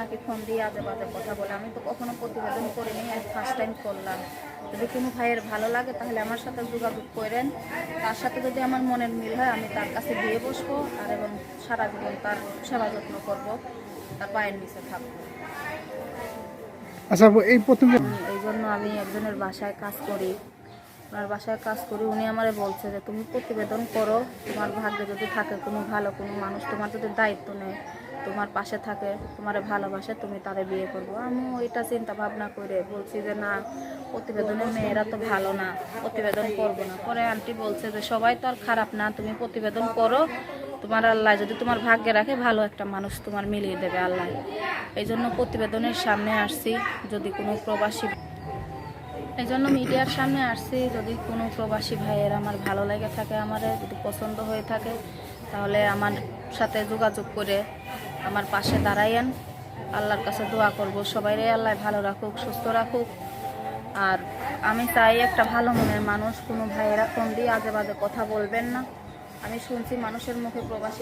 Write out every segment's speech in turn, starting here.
নাকি ফোন দিয়ে আজে বাজে কথা বলে। আমি তো কখনো প্রতিবেদন করিনি ফার্স্ট টাইম করলাম। যদি কোনো ভাইয়ের ভালো লাগে তাহলে আমার সাথে যোগাযোগ করেন। তার সাথে যদি আমার মনের মিল হয় আমি তার কাছে দিয়ে বসবো আর এবং সারা জীবন তার সেবা যত্ন করব তার পায়ের নিচে থাকব। আচ্ছা এই প্রথম এই জন্য আমি একজনের বাসায় কাজ করি। ওনার বাসায় কাজ করি, উনি আমারে বলছে যে, তুমি প্রতিবেদন করো। তোমার ভাগ্যে যদি থাকে কোনো ভালো কোনো মানুষ, তোমার যদি দায়িত্ব নেয় তোমার পাশে থাকে, তোমারে ভালোবাসে, তুমি তারে বিয়ে করব। আমি ওইটা চিন্তা ভাবনা করে বলছি যে, না প্রতিবেদনের মেয়েরা তো ভালো না, প্রতিবেদন করব না। পরে আন্টি বলছে যে, সবাই তো আর খারাপ না, তুমি প্রতিবেদন করো। তোমার আল্লাহ যদি তোমার ভাগ্যে রাখে, ভালো একটা মানুষ তোমার মিলিয়ে দেবে আল্লাহ। এই জন্য প্রতিবেদনের সামনে আসছি। যদি কোনো প্রবাসী এই জন্য মিডিয়ার সামনে আসছি। যদি কোনো প্রবাসী ভাইয়ের আমার ভালো লেগে থাকে, আমার যদি পছন্দ হয়ে থাকে, তাহলে আমার সাথে যোগাযোগ করে আমার পাশে দাঁড়াইয়েন। আল্লাহর কাছে দোয়া করব। সবাইরে আল্লাহ ভালো রাখুক, সুস্থ রাখুক। আর আমি তাই একটা ভালো মনের মানুষ। কোনো ভাইয়েরা ফোন দিয়ে আজে বাজে কথা বলবেন না। আমি শুনছি মানুষের মুখে প্রবাসী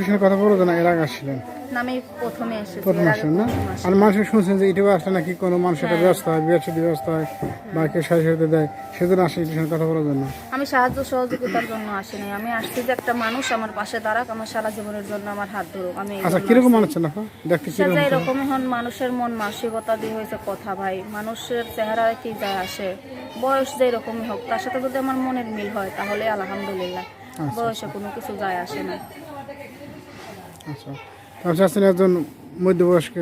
বিষয়ে কথা না এর আগে আসছিলেন। নামে প্রথমে এসেছি প্রথম এর না? আর শুনছেন যে ইউটিউবে আসলে নাকি কোনো মানুষের হয়। বিয়ের সাথে ব্যস্ত হয় বা কেউ দেয় সেজন্য আসে কথা বলার জন্য। আমি সাহায্য সহযোগিতার জন্য আসিনি। আমি আসছি যে একটা মানুষ আমার পাশে দাঁড়াক আমার সারা জীবনের জন্য আমার হাত ধরুক। আমি আচ্ছা কীরকম মানুষ। ছিল দেখতে কীরকম এরকম হন মানুষের মন মানসিকতা দিয়ে হয়েছে কথা ভাই। মানুষের চেহারা কি যায় আসে? বয়স যে এরকমই হোক তার সাথে যদি আমার মনের মিল হয় তাহলে আলহামদুলিল্লাহ। বয়সে কোনো কিছু যায় আসে না। আচ্ছা। তারপর চাচ্ছেন একজন মধ্যবয়স্ক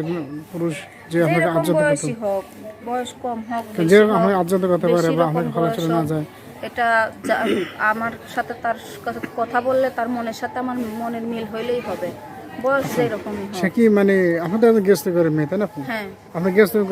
পুরুষ যে আপনাকে যেরকম আজ্জাদ করতে বয়সী হোক বয়স কম হোক বেশি আপনাকে আজ্জাদ করতে পারে বা আপনাকে ভালো চলে না যায়। এটা আমার সাথে তার কথা বললে তার মনের সাথে আমার মনের মিল হইলেই হবে। বয়স যেরকমই হোক। সে কি মানে আপনাদের গেস্ট করে মেয়ে তাই না? হ্যাঁ। আপনি গেস্ট করে